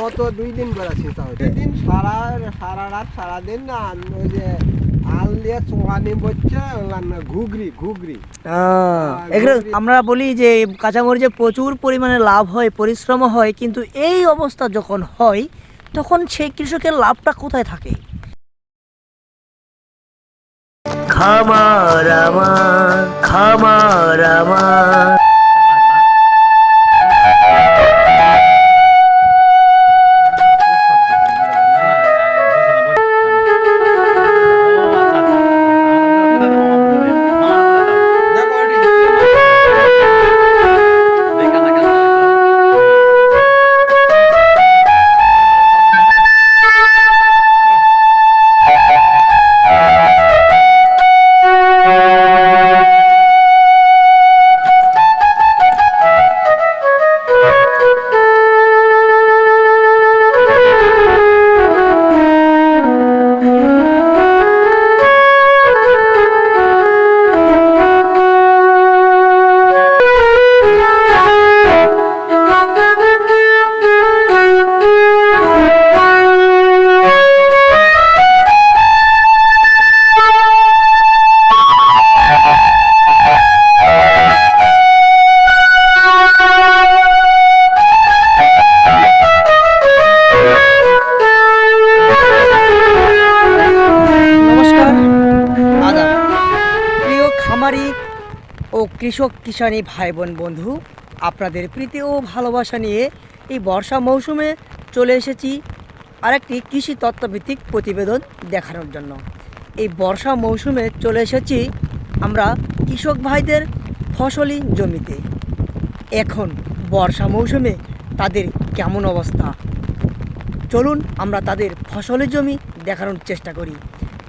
গত দুই দিন বেড়াচ্ছি তাও দুই দিন সারা সারা রাত সারাদিন না ওই যে আল দিয়ে চোয়ানি বলছে ঘুগরি ঘুগরি। আমরা বলি যে কাঁচামরিচে প্রচুর পরিমাণে লাভ হয় পরিশ্রম হয় কিন্তু এই অবস্থা যখন হয় তখন সেই কৃষকের লাভটা কোথায় থাকে? খামার আমার খামার আমার। কৃষক কিষানি ভাই বোন বন্ধু, আপনাদের প্রীতি ও ভালোবাসা নিয়ে এই বর্ষা মৌসুমে চলে এসেছি আরেকটি কৃষি তত্ত্বভিত্তিক প্রতিবেদন দেখানোর জন্য। এই বর্ষা মৌসুমে চলে এসেছি আমরা কৃষক ভাইদের ফসলি জমিতে। এখন বর্ষা মৌসুমে তাদের কেমন অবস্থা? চলুন আমরা তাদের ফসলের জমি দেখানোর চেষ্টা করি।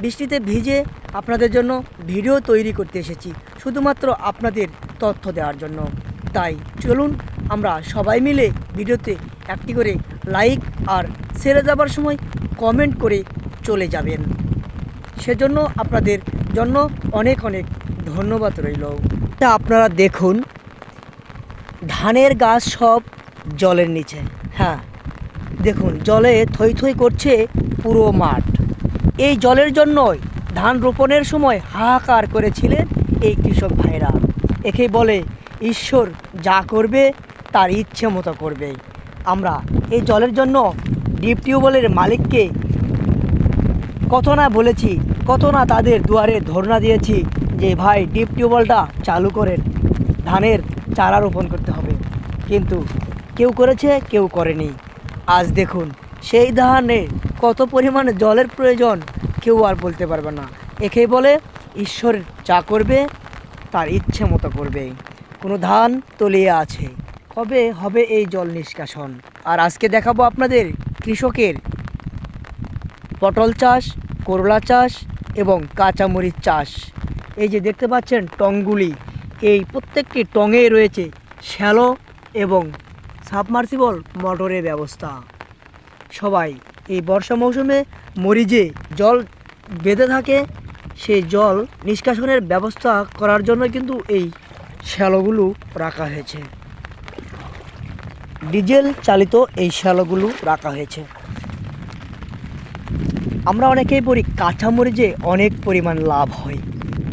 বৃষ্টিতে ভিজে আপনাদের জন্য ভিডিও তৈরি করতে এসেছি। শুধুমাত্র আপনাদের তথ্য দেওয়ার জন্য। তাই চলুন আমরা সবাই মিলে ভিডিওতে একটি করে লাইক আর সেরে যাবার সময় কমেন্ট করে চলে যাবেন। সেজন্য আপনাদের জন্য অনেক অনেক ধন্যবাদ রইল। তা আপনারা দেখুন, ধানের গাছ সব জলের নিচে। হ্যাঁ দেখুন, জলে থই থই করছে পুরো মাঠ। এই জলের জন্যই ধান রোপণের সময় হাহাকার করেছিলেন এই কৃষক ভাইরা। একে বলে, ঈশ্বর যা করবে, তার ইচ্ছে মতো করবে। আমরা এই জলের জন্য ডিপ টিউবওয়েলের মালিককে কত না বলেছি, কত না তাদের দুয়ারে ধর্ণা দিয়েছি যে, ভাই, ডিপ টিউবওয়েলটা চালু করেন। ধানের চারা রোপণ করতে হবে। কিন্তু কেউ করেছে, কেউ করেনি। আজ দেখুন, সেই ধানে কত পরিমাণে জলের প্রয়োজন কেউ আর বলতে পারবে না। একে বলে ঈশ্বর যা করবে, তার ইচ্ছে মতো করবে। কোনো ধান তলিয়ে আছে। কবে হবে এই জল নিষ্কাশন? আর আজকে দেখাবো আপনাদের কৃষকের পটল চাষ, করলা চাষ এবং কাঁচামরিচ চাষ। এই যে দেখতে পাচ্ছেন টংগুলি, এই প্রত্যেকটি টঙে রয়েছে শ্যালো এবং সাবমার্সিবল মোটরের ব্যবস্থা। সবাই, এই বর্ষা মৌসুমে মরিজে জল বেঁধে থাকে সেই জল নিষ্কাশনের ব্যবস্থা করার জন্য কিন্তু এই শ্যালোগুলো রাখা হয়েছে। ডিজেল চালিত এই শ্যালোগুলো রাখা হয়েছে। আমরা অনেকেই বলি কাঁচামরিচে অনেক পরিমাণ লাভ হয়,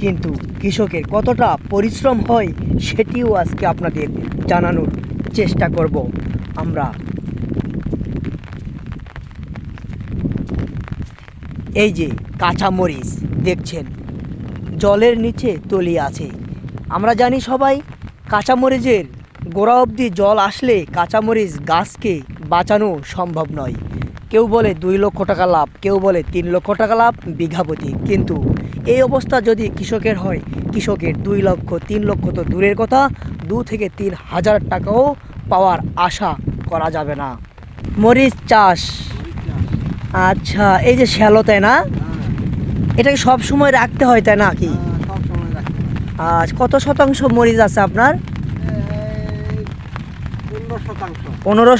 কিন্তু কৃষকের কতটা পরিশ্রম হয় সেটিও আজকে আপনাদের জানানোর চেষ্টা করব আমরা। এই যে কাঁচামরিচ দেখছেন? জলের নিচে তলিয়ে আছে। আমরা জানি সবাই কাঁচামরিচের গোড়া অবধি জল আসলে কাঁচামরিচ গাছকে বাঁচানো সম্ভব নয়। কেউ বলে দুই লক্ষ টাকা লাভ, কেউ বলে তিন লক্ষ টাকা লাভ, বিঘা প্রতি। কিন্তু এই অবস্থা যদি কৃষকের হয়, কৃষকের দুই লক্ষ, তিন লক্ষ তো দূরের কথা, দু থেকে তিন হাজার টাকাও পাওয়ার আশা করা যাবে না। মরিচ চাষ আচ্ছা এই যে শ্যালো তাই না? এটাকে সব সময় রাখতে হয় তাই না কি? আজ কত শতাংশ মরিচ আছে আপনার? পনেরো শতাংশ। পনেরো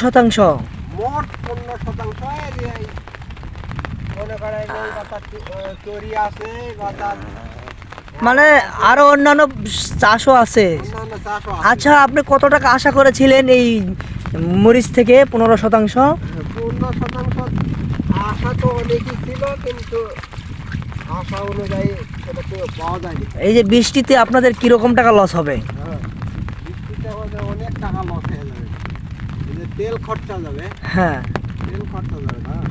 পনেরো মনে আরও অন্যান্য চাষও আছে। আচ্ছা আপনি কত টাকা আশা করেছিলেন এই মরিচ থেকে পনেরো শতাংশ? পূর্ণ শতাংশ আশা তো অনেকই ছিল কিন্তু আশা অনুযায়ী সেটা কেউ পাওয়া যায়নি। এই যে বৃষ্টিতে আপনাদের কীরকম টাকা লস হবে? হ্যাঁ বৃষ্টিতে আমাদের অনেক টাকা লস হয়ে যাবে। তেল খরচা যাবে। হ্যাঁ। তেল খরচা যাবে হ্যাঁ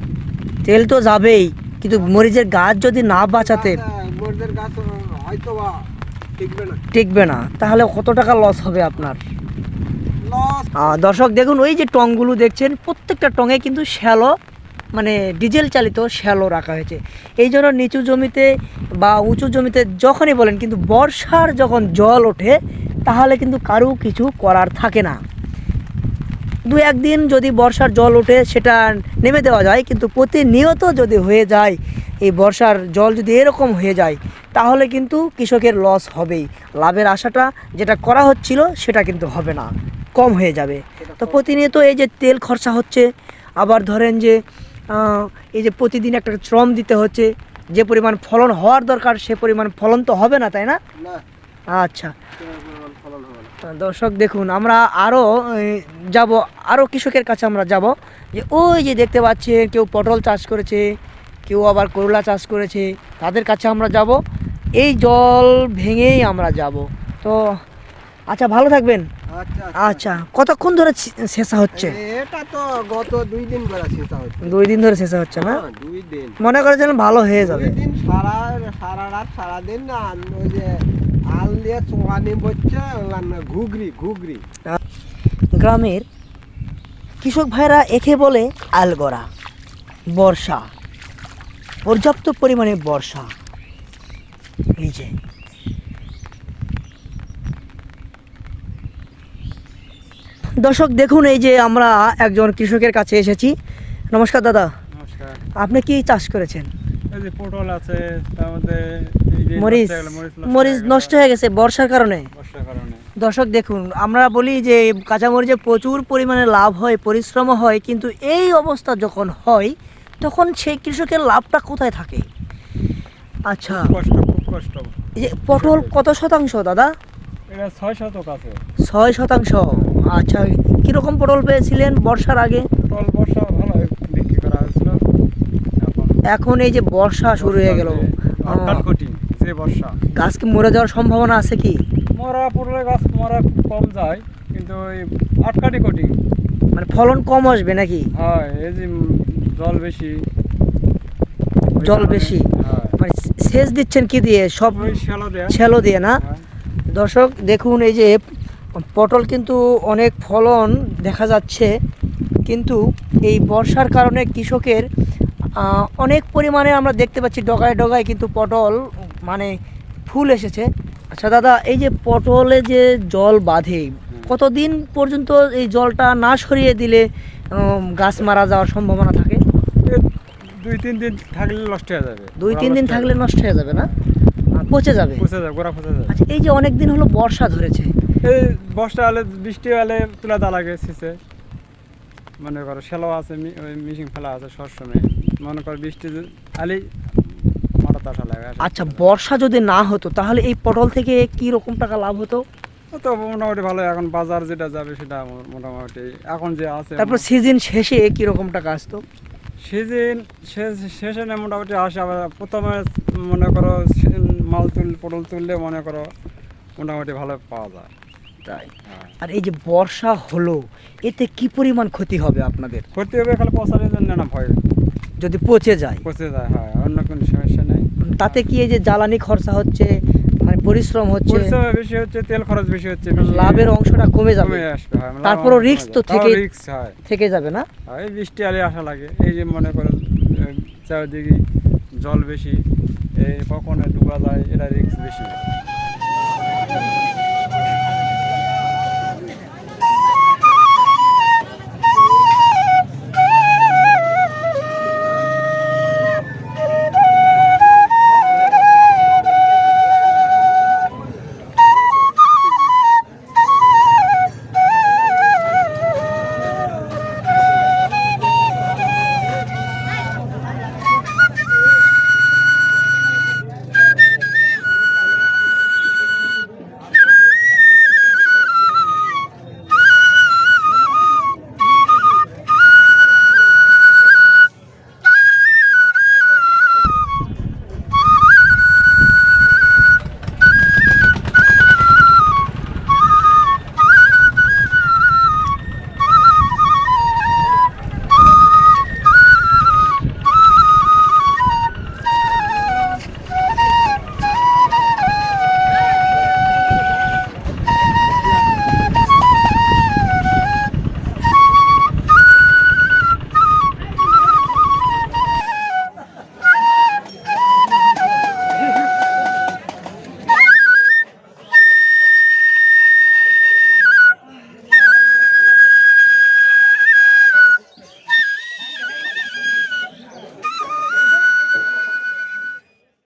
তেল তো যাবেই কিন্তু মরিচের গাছ যদি না বাঁচাতে মরিচের গাছ হয়তো বা টিকবে না। টিকবে না তাহলে কত টাকা লস হবে আপনার? লস দর্শক দেখুন ওই যে টংগুলো দেখছেন প্রত্যেকটা টঙে কিন্তু শ্যালো মানে ডিজেল চালিত শ্যালো রাখা হয়েছে। এই জন্য নিচু জমিতে বা উঁচু জমিতে যখনই বলেন কিন্তু বর্ষার যখন জল ওঠে তাহলে কিন্তু কারও কিছু করার থাকে না। দু একদিন যদি বর্ষার জল ওঠে সেটা নেমে দেওয়া যায় কিন্তু প্রতিনিয়ত যদি হয়ে যায় এই বর্ষার জল যদি এরকম হয়ে যায় তাহলে কিন্তু কৃষকের লস হবেই। লাভের আশাটা যেটা করা হচ্ছিল সেটা কিন্তু হবে না। কম হয়ে যাবে। তো প্রতিনিয়ত এই যে তেল খরচা হচ্ছে আবার ধরেন যে এই যে প্রতিদিন একটা শ্রম দিতে হচ্ছে যে পরিমাণ ফলন হওয়ার দরকার সে পরিমাণ ফলন তো হবে না তাই না? আচ্ছা। দর্শক দেখুন আমরা আরও যাব আরও কৃষকের কাছে আমরা যাব। যে ওই যে দেখতে পাচ্ছি কেউ পটল চাষ করেছে কেউ আবার করলা চাষ করেছে তাদের কাছে আমরা যাব। এই জল ভেঙেই আমরা যাব। তো আচ্ছা ভালো থাকবেন। আচ্ছা আচ্ছা। কতক্ষণ ধরে শেষা হচ্ছে? এটা তো গত দুই দিন বেলা শেষা হচ্ছে। দুই দিন ধরে শেষা হচ্ছে না? হ্যাঁ, দুই দিন। মনে করে যেন ভালো হয়ে যাবে। দুই দিন সারা সারা রাত সারা দিন না ওই যে আল দিয়ে চোয়ানি বচ্ছে ঘুগরি ঘুগরি। গ্রামের কৃষক ভাইরা একে বলে আলগড়া বর্ষা। পর্যাপ্ত পরিমাণে বর্ষা। এই যে। দর্শক দেখুন এই যে আমরা একজন কৃষকের কাছে এসেছি। নমস্কার দাদা। নমস্কার। আপনি কি চাষ করেছেন? এই যে পটল আছে মরিচ। মরিচ নষ্ট হয়ে গেছে বর্ষার কারণে। দর্শক দেখুন আমরা বলি যে কাঁচামরিচে প্রচুর পরিমাণে লাভ হয় পরিশ্রমও হয় কিন্তু এই অবস্থা যখন হয় তখন সেই কৃষকের লাভটা কোথায় থাকে? আচ্ছা। খুব কষ্ট এই যে পটল কত শতাংশ দাদা? ছয় শতক আছে। ছয় শতাংশ। আচ্ছা কীরকম পটল পেয়েছিলেন বর্ষার আগে? পটল বর্ষা ভালো বিক্রি করা হয়েছিল। এখন এই যে বর্ষা শুরু হয়ে গেল। যে বর্ষা। গাছ কি মরে যাওয়ার সম্ভাবনা আছে কি? মরা পটলের গাছ মরা কম যায় কিন্তু ওই আটকাটি কঠিন। মানে ফলন কম আসবে নাকি? হয় এই যে জল বেশি। জল বেশি? হ্যাঁ। মানে সেচ দিচ্ছেন কি দিয়ে? সব শ্যালো দেয়। শ্যালো দিয়ে না? হ্যাঁ। দর্শক দেখুন এই যে পটল কিন্তু অনেক ফলন দেখা যাচ্ছে কিন্তু এই বর্ষার কারণে কৃষকের অনেক পরিমাণে আমরা দেখতে পাচ্ছি ডগায় ডগায় কিন্তু পটল মানে ফুল এসেছে। আচ্ছা দাদা এই যে পটলে যে জল বাঁধে কতদিন পর্যন্ত এই জলটা না সরিয়ে দিলে গাছ মারা যাওয়ার সম্ভাবনা থাকে? দুই তিন দিন থাকলে নষ্ট হয়ে যাবে। দুই তিন দিন থাকলে নষ্ট হয়ে যাবে না? পচে যাবে? পচে যাবে গোড়া পচে যাবে। আচ্ছা এই যে অনেক দিন হলো বর্ষা ধরেছে এই বর্ষা হলে বৃষ্টি হলে তুলা দা লাগে সিসে মনে করো শ্যালো আছে মিশিং ফেলা আছে সবসময়। মনে করো বৃষ্টি আলেই আচ্ছা বর্ষা যদি না হতো তাহলে এই পটল থেকে কি রকম টাকা লাভ হতো? তো মোটামুটি ভালো এখন বাজার যেটা যাবে সেটা মোটামুটি এখন যে আছে তারপর সিজন শেষে কি রকম টাকা আসতো? সিজন শেষে না মোটামুটি আসে আবার প্রথমে মনে করো মাল তুল পটল তুললে মনে করো মোটামুটি ভালো পাওয়া যায়। তাই হ্যাঁ। আর এই যে বর্ষা হলো এতে কি পরিমাণ ক্ষতি হবে আপনাদের? করতে হবে খালি পচারের জন্য না ভয়। যদি পচে যায়? পচে যায় হয় অন্য কোনো সমস্যা নেই। তাতে কি এই যে জ্বালানি খরচা হচ্ছে মানে পরিশ্রম হচ্ছে? পরিশ্রম বেশি হচ্ছে তেল খরচ বেশি হচ্ছে লাভের অংশটা কমে যাবে। কমে আসবে তারপরও অনেক তো থেকেই- risk হয়। থেকে যাবে না? হয়, এই বৃষ্টি আলে আসা লাগে। এই যে মনে করেন চারিদিকে জল বেশি এই কখন ডুবা যায় এটা রিক্স বেশি।